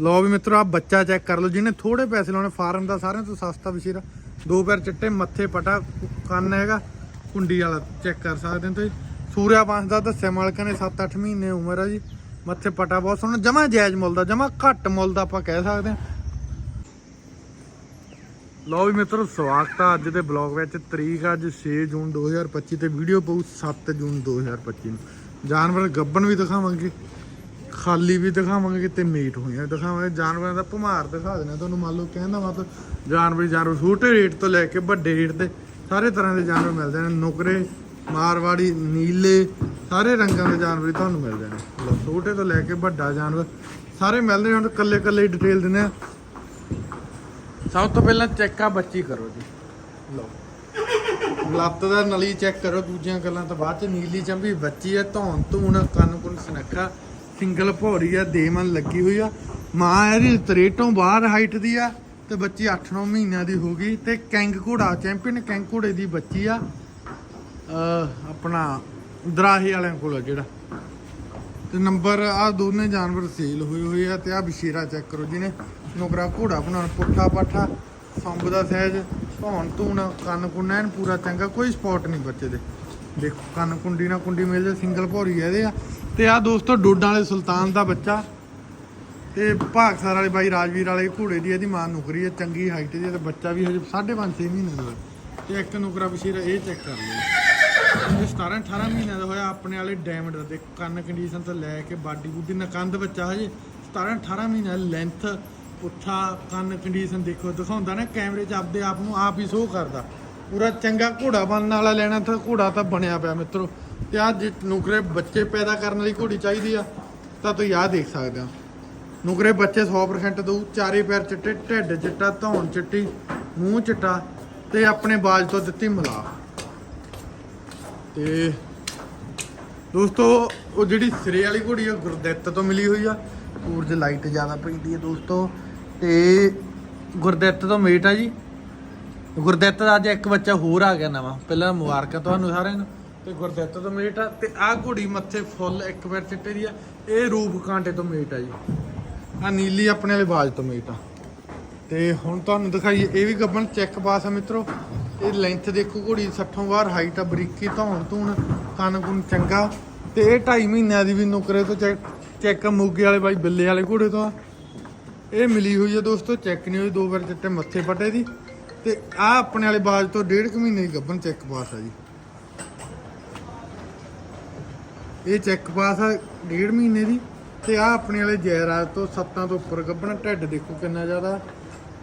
ਲਓ ਵੀ ਮਿੱਤਰੋ ਆ ਬੱਚਾ ਚੈੱਕ ਕਰ ਲਓ। ਜਿਹਨੇ ਥੋੜੇ ਪੈਸੇ ਲਾਉਣੇ, ਫਾਰਮ ਦਾ ਸਾਰਿਆਂ ਤੋਂ ਸਸਤਾ ਵਿਸ਼ੇਰਾ ਦੋ ਪੈਰ ਚਿੱਟੇ, ਮੱਥੇ ਪਟਾ, ਕੰਨ ਹੈਗਾ, ਕੁੰਡੀ ਵਾਲਾ ਚੈੱਕ ਕਰ ਸਕਦੇ ਹੋ ਤੁਸੀਂ। ਸੂਰਿਆ ਪੰਜ ਦਾ ਦੱਸਿਆ, ਮਾਲਕਾਂ ਨੇ 7-8 ਮਹੀਨੇ ਉਮਰ ਆ ਜੀ। ਮੱਥੇ ਪਟਾ ਬਹੁਤ ਸੋਹਣਾ, ਜਮਾ ਜਾਇਜ਼ ਮੁੱਲ ਦਾ, ਜਮਾ ਘੱਟ ਮੁੱਲ ਦਾ ਆਪਾਂ ਕਹਿ ਸਕਦੇ ਹਾਂ। ਲਓ ਵੀ ਮਿੱਤਰੋ, ਸਵਾਗਤ ਆ ਅੱਜ ਦੇ ਬਲੌਗ ਵਿੱਚ। ਤਰੀਕ ਅੱਜ 6 ਜੂਨ 2025 ਤੇ ਵੀਡੀਓ ਪਊ 7 ਜੂਨ 2025 ਨੂੰ। ਜਾਨਵਰ ਗੱਬਣ ਵੀ ਦਿਖਾਵਾਂਗੇ। ਖਾਲੀ ਵੀ ਦਿਖਾਵਾਂਗੇ ਤੇ ਮੀਟ ਹੋਈਆਂ ਦਿਖਾਵਾਂਗੇ। ਜਾਨਵਰਾਂ ਦਾ ਭਮਾਰ ਦਿਖਾ ਦੇਣਾ ਤੁਹਾਨੂੰ। ਮੰਨ ਲਓ ਕਹਿੰਦਾ ਮਤਲਬ ਜਾਨਵਰ ਜਾਨਵਰ ਛੋਟੇ ਰੇਟ ਤੋਂ ਲੈ ਕੇ ਵੱਡੇ ਰੇਟ ਤੇ ਸਾਰੇ ਤਰ੍ਹਾਂ ਦੇ ਜਾਨਵਰ ਮਿਲਦੇ ਨੇ। ਨੁਕਰੇ, ਮਾਰਵਾੜੀ, ਨੀਲੇ, ਸਾਰੇ ਰੰਗਾਂ ਦੇ ਜਾਨਵਰ ਤੁਹਾਨੂੰ ਮਿਲਦੇ ਨੇ। ਲਓ, ਛੋਟੇ ਤੋਂ ਲੈ ਕੇ ਵੱਡਾ ਜਾਨਵਰ ਸਾਰੇ ਮਿਲਦੇ ਹੁਣ ਕੱਲੇ ਕੱਲੇ ਡਿਟੇਲ ਦਿੰਦੇ ਆ ਸਭ ਤੋਂ ਪਹਿਲਾਂ ਚੈੱਕ ਆ, ਬੱਚੀ ਕਰੋ ਜੀ। ਲਓ। ਲੱਤ ਦਾ ਨਲੀ ਚੈੱਕ ਕਰੋ। ਦੂਜੀਆਂ ਗੱਲਾਂ ਤੋਂ ਬਾਅਦ ਚ। ਨੀਲੀ ਚੰਬੀ, ਬੱਚੀ ਹੈ ਧੌਣ ਧੂਣ ਕੰਨ ਕੁੰਨ ਸੁਨੱਖਾ। ਸਿੰਗਲ ਭੌਰੀ ਆ ਦੇਮਨ ਲੱਗੀ ਹੋਈ ਆ। ਮਾਂ ਇਹਦੀ ਤਰੇਟੋਂ ਬਾਹਰ ਹਾਈਟ ਦੀ ਆ ਤੇ ਬੱਚੀ 8-9 ਮਹੀਨਿਆਂ ਦੀ ਹੋ ਗਈ ਤੇ ਕੈਂਗ ਘੋੜਾ, ਚੈਂਪੀਅਨ ਕੈਂਗ ਘੋੜੇ ਦੀ ਬੱਚੀ ਆ। ਆਪਣਾ ਦਰਾਹੇ ਵਾਲਿਆਂ ਕੋਲ ਜਿਹੜਾ। ਤੇ ਨੰਬਰ ਆ ਦੋਨੇ ਜਾਨਵਰ ਸੇਲ ਹੋਏ ਹੋਏ ਆ ਤੇ ਆ ਬਸ਼ੀਰਾ ਚੈੱਕ ਕਰੋ ਜਿਹਨੇ ਨੁਕਰਾ ਘੋੜਾ ਬਣਾਉਣ, ਪੁੱਠਾ ਪਾਠਾ ਸੰਬ ਦਾ ਸਹਿਜ ਧੌਣ ਧੂਣ, ਕੰਨ ਕੁੰਨ ਐਨ ਪੂਰਾ ਚੰਗਾ, ਕੋਈ ਸਪੌਟ ਨਹੀਂ ਬੱਚੇ ਦੇ। ਦੇਖੋ, ਕੰਨ ਕੁੰਡੀ ਨਾ ਕੁੰਡੀ ਮਿਲ ਜਾ ਸਿੰਗਲ ਭੌਰੀ ਆ ਇਹਦੇ ਆ। ਤੇ ਆ ਦੋਸਤੋ ਡੋਡਾਂ ਵਾਲੇ ਸੁਲਤਾਨ ਦਾ ਬੱਚਾ ਤੇ ਭਾਗਸਰ ਵਾਲੇ ਬਾਈ ਰਾਜਵੀਰ ਵਾਲੇ ਘੋੜੇ ਦੀ ਇਹਦੀ ਮਾਂ ਨੁਕਰੀ ਹੈ, ਚੰਗੀ ਹਾਈਟ ਦੀ ਹੈ ਤੇ ਬੱਚਾ ਵੀ ਹਜੇ 5.5 6 ਮਹੀਨੇ ਦਾ ਹੈ। ਤੇ ਇੱਕ ਨੁਕਰਾ ਬਸ਼ੀਰਾ ਇਹ ਚੈੱਕ ਕਰ ਲਓ। ਇਹ 17 18 ਮਹੀਨਿਆਂ ਦਾ ਹੋਇਆ ਆਪਣੇ ਵਾਲੇ ਡਾਇਮੰਡ ਦਾ ਕੰਨ ਕੰਡੀਸ਼ਨ ਤੋਂ ਲੈ ਕੇ ਬਾਡੀ ਬੁੱਡੀ ਨਕੰਦ ਬੱਚਾ ਹਜੇ 17 18 ਮਹੀਨਿਆਂ ਲੈਂਥ ਪੁੱਠਾ ਕੰਨ ਕੰਡੀਸ਼ਨ ਦੇਖੋ, ਦਿਖਾਉਂਦਾ ਨਾ ਕੈਮਰੇ 'ਚ ਆਪਦੇ ਆਪ ਨੂੰ, ਆਪ ਹੀ ਸ਼ੋਅ ਕਰਦਾ। ਪੂਰਾ ਚੰਗਾ ਘੋੜਾ ਬਣਨ ਵਾਲਾ ਲੈਣਾ ਤਾਂ ਘੋੜਾ ਤਾਂ ਬਣਿਆ ਪਿਆ ਮਿੱਤਰੋ। ਤੇ ਆ ਜੇ ਨੁਕਰੇ ਬੱਚੇ ਪੈਦਾ ਕਰਨ ਵਾਲੀ ਘੋੜੀ ਚਾਹੀਦੀ ਆ, ਤਾਂ ਤੁਸੀਂ ਆਹ ਦੇਖ ਸਕਦੇ ਹੋ। ਨੁਕਰੇ ਬੱਚੇ 100% ਦਊ, ਚਾਰੇ ਪੈਰ ਚਿੱਟੇ, ਢਿੱਡ ਚਿੱਟਾ, ਧੌਣ ਚਿੱਟੀ, ਮੂੰਹ ਚਿੱਟਾ ਤੇ ਆਪਣੇ ਬਾਜ ਤੋਂ ਦਿੱਤੀ ਮਿਲਾ। ਤੇ ਦੋਸਤੋ, ਉਹ ਜਿਹੜੀ ਸਿਰੇ ਵਾਲੀ ਘੋੜੀ ਆ ਗੁਰਦਿੱਤ ਤੋਂ ਮਿਲੀ ਹੋਈ ਆ। ਸੂਰਜ ਲਾਈਟ ਜ਼ਿਆਦਾ ਪੈਂਦੀ ਹੈ ਦੋਸਤੋ। ਤੇ ਗੁਰਦਿੱਤ ਤੋਂ ਮੇਟ ਆ ਜੀ। ਗੁਰਦਿੱਤ ਦਾ ਅੱਜ ਇੱਕ ਬੱਚਾ ਹੋਰ ਆ ਗਿਆ ਨਵਾਂ। ਪਹਿਲਾਂ ਮੁਬਾਰਕਾਂ ਤੁਹਾਨੂੰ ਸਾਰਿਆਂ ਨੂੰ। ਤੇ ਗੁਰਦਿੱਤ ਤੋਂ ਮੇਟ ਆ, ਤੇ ਆਹ ਘੋੜੀ ਮੱਥੇ ਫੁੱਲ ਇੱਕ ਪੈਰ ਚਿੱਟੇ ਦੀ ਆ। ਇਹ ਰੂਪ ਕਾਂਟੇ ਤੋਂ ਮੇਟ ਆ ਜੀ। ਆ ਨੀਲੀ ਆਪਣੇ ਵਾਲੇ ਬਾਜ ਤੋਂ ਮੇਟ ਆ। ਤੇ ਹੁਣ ਤੁਹਾਨੂੰ ਦਿਖਾਈਏ, ਇਹ ਵੀ ਗੱਬਨ ਚੈੱਕ ਪਾਸ ਆ ਮਿੱਤਰੋ। ਇਹ ਲੈਂਥ ਦੇਖੋ ਘੋੜੀ 60 ਵਾਰ ਹਾਈਟ ਆ, ਬਰੀਕੀ, ਧੌਣ ਧੂਣ, ਕੰਨ ਕੁਨ ਚੰਗਾ। ਤੇ ਇਹ 2.5 ਮਹੀਨਿਆਂ ਦੀ ਵੀ ਨੁਕਰੇ ਤੋਂ ਚੈੱਕ ਚੈੱਕ ਮੋਗੇ ਵਾਲੇ ਬਾਈ, ਬਿੱਲੇ ਵਾਲੇ ਘੋੜੇ ਤੋਂ ਆ। ਇਹ ਮਿਲੀ ਹੋਈ ਆ ਦੋਸਤੋ ਚੈੱਕ ਨਹੀਂ ਹੋਈ, ਦੋ ਵਾਰ ਚਿੱਟੇ ਮੱਥੇ ਪੱਟੇ ਦੀ। ਤੇ ਆ ਆਪਣੇ ਵਾਲੇ ਬਾਜ ਤੋਂ ਡੇਢ ਕੁ ਮਹੀਨੇ ਦੀ ਗੱਬਨ ਚੈੱਕ ਪਾਸ ਆ ਜੀ। ਇਹ ਚੈੱਕ ਪਾਸ ਆ ਡੇਢ ਮਹੀਨੇ ਦੀ ਤੇ ਆ ਆਪਣੇ ਵਾਲੇ ਜੈਰਾਜ ਤੋਂ ਸੱਤਾਂ ਤੋਂ ਉੱਪਰ ਗੱਬਣ ਢਿੱਡ ਦੇਖੋ ਕਿੰਨਾ ਜ਼ਿਆਦਾ।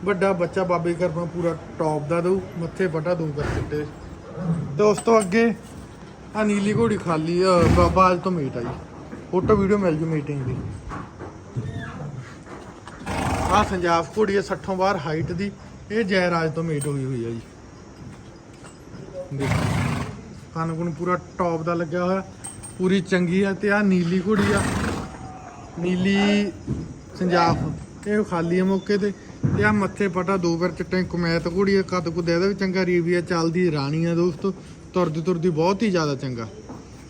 ਵੱਡਾ ਬੱਚਾ ਬਾਬੇ ਕਰਮਾ ਪੂਰਾ ਟੌਪ ਦਾ ਦਊ, ਮੱਥੇ ਵੱਡਾ ਦੋ ਕਰ ਤੇ ਉਸ ਤੋਂ ਅੱਗੇ ਆ ਨੀਲੀ ਘੋੜੀ ਖਾਲੀ ਆ ਬ- ਬਾਜ ਤੋਂ ਮੀਟ ਆ ਜੀ ਫੋਟੋ ਵੀਡੀਓ ਮਿਲ ਜੂ ਮੀਟਿੰਗ ਦੀ। ਆ ਸੰਜਾਬ ਘੋੜੀ ਆ 60 ਬਾਹਰ ਹਾਈਟ ਦੀ, ਇਹ ਜੈਰਾਜ ਤੋਂ ਮੀਟ ਹੋਈ ਹੋਈ ਆ ਜੀ। ਦੇਖੋ ਕੰਨ ਪੂਰਾ ਟੌਪ ਦਾ ਲੱਗਿਆ ਹੋਇਆ। ਪੂਰੀ ਚੰਗੀ ਆ ਤੇ ਆ ਨੀਲੀ ਘੋੜੀ ਆ। ਨੀਲੀ ਸੰਜਾਫ। ਇਹ ਖਾਲੀ ਆ ਮੌਕੇ ਤੇ। ਤੇ ਆ ਮੱਥੇ ਪਟਾ ਦੋ ਵਾਰ ਚਿੱਟੇ ਕਮੈਤ ਘੋੜੀ ਆ। ਕੱਦ ਕੁ ਇਹਦਾ ਵੀ ਚੰਗਾ ਰੀਵੀਆ ਚੱਲਦੀ ਰਾਣੀ ਆ ਦੋਸਤੋ। ਤੁਰਦੀ ਤੁਰਦੀ ਬਹੁਤ ਹੀ ਜ਼ਿਆਦਾ ਚੰਗਾ।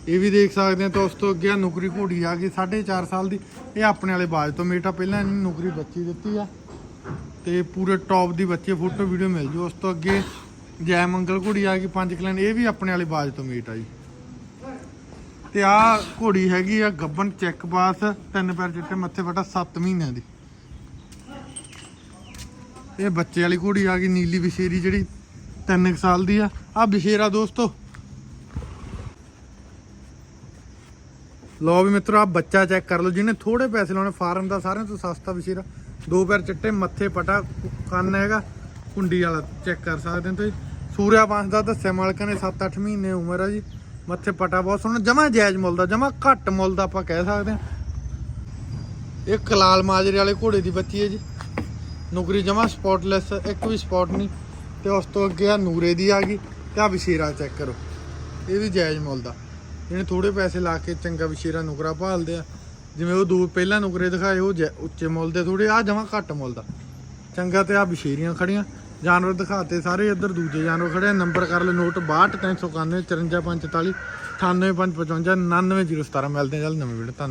ਇਹ ਵੀ ਦੇਖ ਸਕਦੇ ਆ ਤਾਂ ਉਸ ਤੋਂ ਅੱਗੇ ਆ ਨੁਕਰੀ ਘੋੜੀ ਆ ਗਈ 4.5 ਸਾਲ ਦੀ। ਇਹ ਆਪਣੇ ਵਾਲੇ ਬਾਜ ਤੋਂ ਮੇਟਾ ਪਹਿਲਾਂ ਇਹਨੂੰ ਨੁਕਰੀ ਬੱਚੀ ਦਿੱਤੀ ਆ। ਤੇ ਪੂਰੇ ਟੌਪ ਦੀ ਬੱਚੇ ਫੋਟੋ ਵੀਡੀਓ ਮਿਲ ਜੂ ਉਸ ਤੋਂ ਅੱਗੇ ਜੈ ਮੰਗਲ ਘੋੜੀ ਆ ਗਈ, ਪੰਜ ਕਲੈਨ ਇਹ ਵੀ ਆਪਣੇ ਵਾਲੇ ਬਾਜ ਤੋਂ ਮੀਟ ਆ ਜੀ। ਤੇ ਆ ਘੋੜੀ ਹੈਗੀ ਆ ਗੱਬਨ ਚੈੱਕ ਪਾਸ ਤਿੰਨ ਪੈਰ ਚਿੱਟੇ ਮੱਥੇ ਫਟਾ 7 ਮਹੀਨਿਆਂ ਦੀ। ਇਹ ਬੱਚੇ ਵਾਲੀ ਘੋੜੀ ਆ ਗਈ, ਨੀਲੀ ਵਿਸ਼ੇਰੀ ਜਿਹੜੀ 3 ਸਾਲ ਦੀ ਆ। ਆ ਵਿਸ਼ੇਰਾ ਦੋਸਤੋ। ਲਓ ਵੀ ਮਿੱਤਰੋ, ਆ ਬੱਚਾ ਚੈੱਕ ਕਰ ਲਓ, ਜਿਹਨੇ ਥੋੜੇ ਪੈਸੇ ਲਾਉਣੇ, ਫਾਰਮ ਦਾ ਸਾਰਿਆਂ ਤੋਂ ਸਸਤਾ ਵਿਸ਼ੇਰਾ। ਦੋ ਪੈਰ ਚਿੱਟੇ, ਮੱਥੇ ਪਟਾ, ਕੰਨ ਹੈਗਾ, ਕੁੰਡੀ ਵਾਲਾ ਚੈੱਕ ਕਰ ਸਕਦੇ ਹੋ ਤੁਸੀਂ। ਸੂਰਿਆ ਪੰਜ ਦਾ ਦੱਸਿਆ, ਮਾਲਕਾਂ ਨੇ 7-8 ਮਹੀਨੇ ਉਮਰ ਆ ਜੀ। ਮੱਥੇ ਪਟਾ ਬਹੁਤ ਸੋਹਣਾ, ਜਮਾ ਜਾਇਜ਼ ਮੁੱਲ ਦਾ, ਜਮਾ ਘੱਟ ਮੁੱਲ ਦਾ ਆਪਾਂ ਕਹਿ ਸਕਦੇ ਹਾਂ। ਇਹ ਕਲਾਲ ਮਾਜਰੇ ਵਾਲੇ ਘੋੜੇ ਦੀ ਬੱਚੀ ਹੈ ਜੀ। ਨੁਕਰੀ ਜਮਾ ਸਪੌਟਲੈਸ ਇੱਕ ਵੀ ਸਪੌਟ ਨਹੀਂ। ਤੇ ਉਸ ਤੋਂ ਅੱਗੇ ਆ ਨੂਰੇ ਦੀ ਆ ਗਈ, ਤੇ ਆ ਵਿਸ਼ੇਰਾ ਚੈੱਕ ਕਰੋ। ਇਹ ਵੀ ਜਾਇਜ਼ ਮੁੱਲ ਦਾ। ਇਹਨੇ ਥੋੜੇ ਪੈਸੇ ਲਾ ਕੇ ਚੰਗਾ ਵਿਸ਼ੇਰਾ ਨੁਕਰਾ ਭਾਲਦੇ ਆ। ਜਿਵੇਂ ਉਹ ਦੂਰ ਪਹਿਲਾਂ ਨੁਕਰੇ ਦਿਖਾਏ, ਉਹ ਜੈ- ਉੱਚੇ ਮੁੱਲ ਦੇ ਥੋੜੇ ਆ ਜਮਾ ਘੱਟ ਮੁੱਲ ਦਾ। ਚੰਗਾ ਤੇ ਆ ਵਿਸ਼ੇਰੀਆਂ ਖੜੀਆਂ। ਜਾਨਵਰ ਦਿਖਾਤੇ ਸਾਰੇ ਇੱਧਰ, ਦੂਜੇ ਜਾਨਵਰ ਖੜੇ ਨੰਬਰ ਕਰ ਲਓ ਨੋਟ 62 391 54 544 98 555 99 017 ਮਿਲਦੇ ਆ ਨਵੇਂ ਵੀਡੀਓ ਧੰਨਵਾਦ।